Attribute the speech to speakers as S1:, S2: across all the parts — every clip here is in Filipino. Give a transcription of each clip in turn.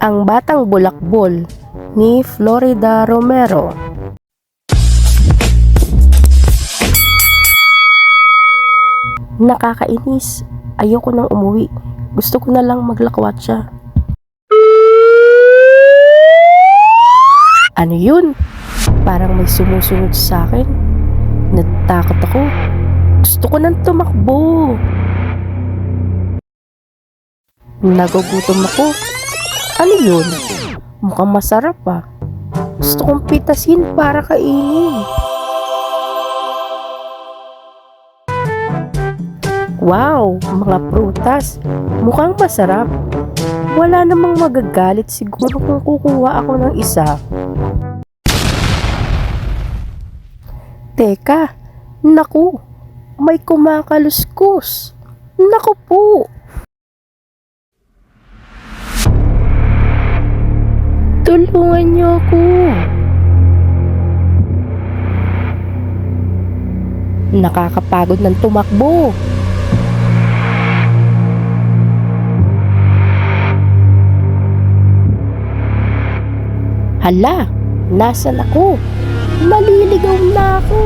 S1: Ang Batang Bulakbol ni Florida Romero. Nakakainis. Ayoko nang umuwi. Gusto ko na lang maglakwatsa. Ano yun? Parang may sumusunod sa akin. Natakot ako. Gusto ko nang tumakbo. Nagugutom ako. Ano yun? Mukhang masarap ah. Gusto kong pitasin para kainin. Wow, mga prutas. Mukhang masarap. Wala namang magagalit siguro kung kukuha ako ng isa. Teka, naku, may kumakaluskus. Naku po. Tulungan niyo ako. Nakakapagod ng tumakbo. Hala, nasan ako? Maliligaw na ako.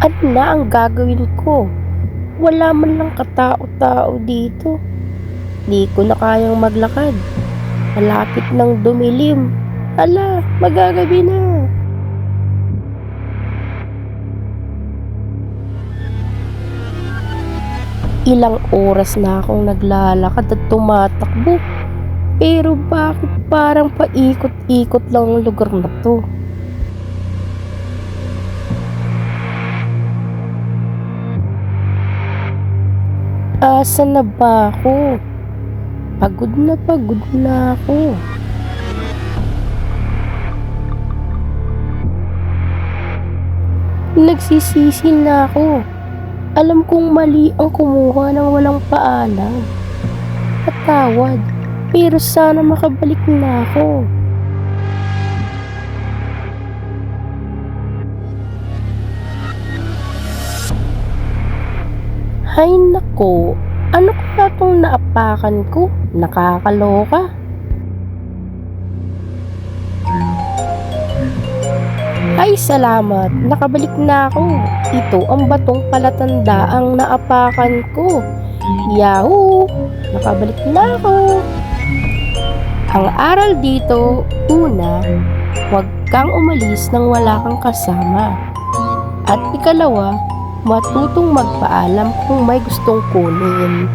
S1: Ano na ang gagawin ko? Wala man lang katao-tao dito. Di ko na kayang maglakad. Malapit ng dumilim. Hala, magagabi na. Ilang oras na akong naglalakad at tumatakbo. Pero bakit parang paikot-ikot lang ang lugar na to? Asa na ba ako? Pagod na pagod na ako. Nagsisisi na ako. Alam kong mali ang kumuha ng walang paalam. Patawad, pero sana makabalik na ako. Hay nako, ano kaya itong naapakan ko? Nakakaloka. Ay, salamat. Nakabalik na ako. Ito ang batong palatanda ang naapakan ko. Yahoo! Nakabalik na ako. Ang aral dito, una, huwag kang umalis nang wala kang kasama. At ikalawa, matutong magpaalam kung may gustong kunin.